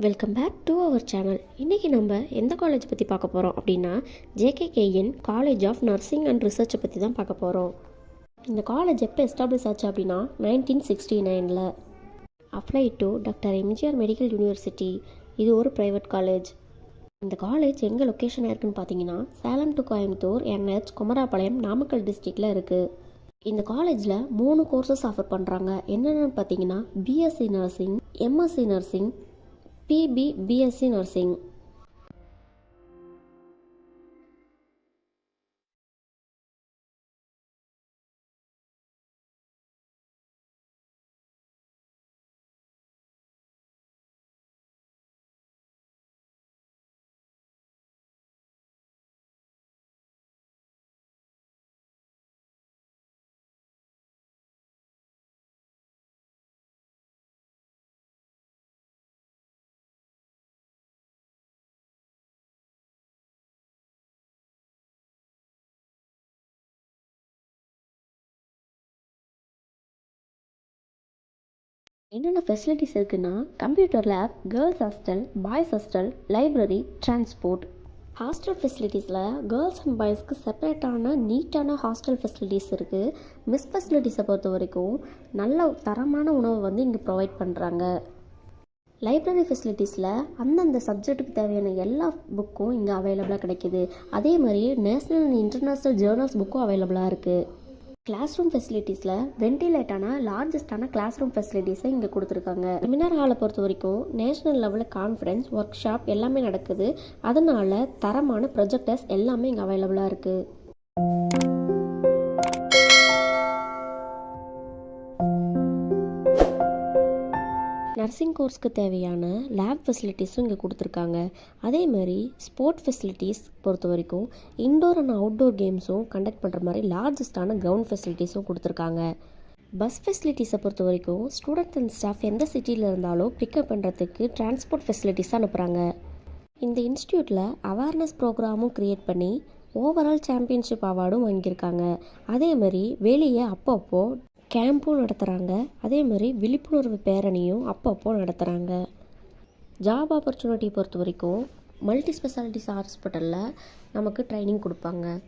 Welcome back to our channel இன்றைக்கி நம்ம எந்த காலேஜ் பற்றி பார்க்க போகிறோம் அப்படின்னா J K K N college of nursing and ரிசர்ச்சை பற்றி தான் பார்க்க போகிறோம் இந்த காலேஜ் எப்போ எஸ்டாப்ளிஷ் ஆச்சு அப்படின்னா நைன்டீன் சிக்ஸ்டி நைனில் apply to doctor M G R medical university இது ஒரு ப்ரைவேட் காலேஜ் இந்த காலேஜ் எங்கே லொக்கேஷனாக இருக்குன்னு பார்த்தீங்கன்னா Salem to Coimbatore N H Kumarapalayam Namakkal டிஸ்ட்ரிக்டில் இருக்குது இந்த காலேஜில் மூணு கோர்சஸ் ஆஃபர் பண்ணுறாங்க என்னென்னு பார்த்தீங்கன்னா BSc nursing MSc nursing PB BSc nursing என்னென்ன ஃபெசிலிட்டிஸ் இருக்குன்னா computer lab girls hostel boys hostel library transport hostel ஃபெசிலிட்டிஸில் girls and பாய்ஸ்க்கு செப்பரேட்டான நீட்டான ஹாஸ்டல் ஃபெசிலிட்டிஸ் இருக்குது மிஸ் ஃபெசிலிட்டிஸை பொறுத்த வரைக்கும் நல்ல தரமான உணவு வந்து இங்கே ப்ரொவைட் பண்ணுறாங்க லைப்ரரி ஃபெசிலிட்டிஸில் அந்தந்த சப்ஜெக்ட்டுக்கு தேவையான எல்லா புக்கும் இங்கே அவைலபிளாக கிடைக்கிது. அதே மாதிரி நேஷ்னல் அண்ட் இன்டர்நேஷ்னல் ஜேர்னல்ஸ் புக்கும் அவைலபிளாக இருக்குது கிளாஸ் ரூம் ஃபெசிலிட்டிஸில் வென்டிலேட்டான லார்ஜஸ்டான கிளாஸ் ரூம் ஃபெசிலிட்டிஸை இங்கே கொடுத்துருக்காங்க. செமினார் ஹாலை பொறுத்த வரைக்கும் நேஷனல் லெவலில் கான்ஃபரன்ஸ் ஒர்க் ஷாப் எல்லாமே நடக்குது. அதனால தரமான ப்ரொஜெக்டர்ஸ் எல்லாமே இங்கே அவைலபிளாக இருக்குது நர்சிங் கோர்ஸ்க்கு தேவையான லேப் ஃபெசிலிட்டிஸும் இங்கே கொடுத்துருக்காங்க. அதே மாதிரி ஸ்போர்ட் ஃபெசிலிட்டிஸ் பொறுத்த வரைக்கும் இன்டோர் அண்ட் அவுட்டோர் கேம்ஸும் கண்டக்ட் பண்ணுற மாதிரி லார்ஜஸ்டான கிரவுண்ட் ஃபெசிலிட்டிஸும் கொடுத்துருக்காங்க. பஸ் ஃபெசிலிட்டிஸை பொறுத்த வரைக்கும் ஸ்டூடெண்ட்ஸ் அண்ட் ஸ்டாஃப் எந்த சிட்டியில் இருந்தாலும் பிக்கப் பண்ணுறதுக்கு டிரான்ஸ்போர்ட் ஃபெசிலிட்டிஸ் அனுப்புகிறாங்க இந்த இன்ஸ்டியூட்டில் அவேர்னஸ் ப்ரோக்ராமும் க்ரியேட் பண்ணி ஓவரால் சாம்பியன்ஷிப் அவார்டும் வாங்கியிருக்காங்க. அதே மாதிரி வெளியே அப்பப்போ கேம்பும் நடத்துகிறாங்க அதே மாதிரி விழிப்புணர்வு பேரணியும் அப்பப்போ நடத்துகிறாங்க ஜாப் ஆப்பர்ச்சுனிட்டி பொறுத்த வரைக்கும் மல்டி ஸ்பெஷாலிட்டிஸ் ஹாஸ்பிட்டலில் நமக்கு ட்ரைனிங் கொடுப்பாங்க.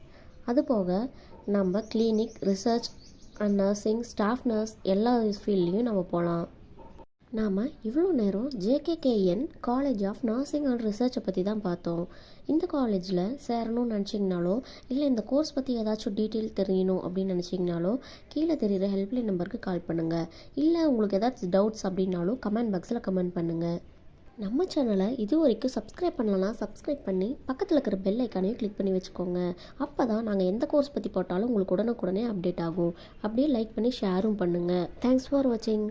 அதுபோக நம்ம clinic research and nursing staff nurse எல்லா ஃபீல்ட்லேயும் நம்ம போகலாம் நாம் இவ்வளோ நேரம் JKKN college of nursing and ரிசர்ச்சை பற்றி தான் பார்த்தோம். இந்த காலேஜில் சேரணும்னு நினச்சிங்கனாலோ இல்லை இந்த கோர்ஸ் பற்றி ஏதாச்சும் டீட்டெயில் தெரியணும் அப்படின்னு நினச்சிங்கனாலோ கீழே தெரிகிற ஹெல்ப்லைன் நம்பருக்கு கால் பண்ணுங்கள் இல்லை உங்களுக்கு ஏதாச்சும் டவுட்ஸ் அப்படின்னாலும் கமெண்ட் பாக்ஸில் கமெண்ட் பண்ணுங்கள் நம்ம சேனலை இது வரைக்கும் சப்ஸ்கிரைப் பண்ணலன்னா சப்ஸ்கிரைப் பண்ணி பக்கத்தில் இருக்கிற பெல் ஐக்கானையும் கிளிக் பண்ணி வச்சுக்கோங்க. அப்போ தான் நாங்கள் எந்த கோர்ஸ் பற்றி போட்டாலும் உங்களுக்கு உடனுக்குடனே அப்டேட் ஆகும். அப்படியே லைக் பண்ணி ஷேரும் பண்ணுங்கள் தேங்க்ஸ் ஃபார் வாட்சிங்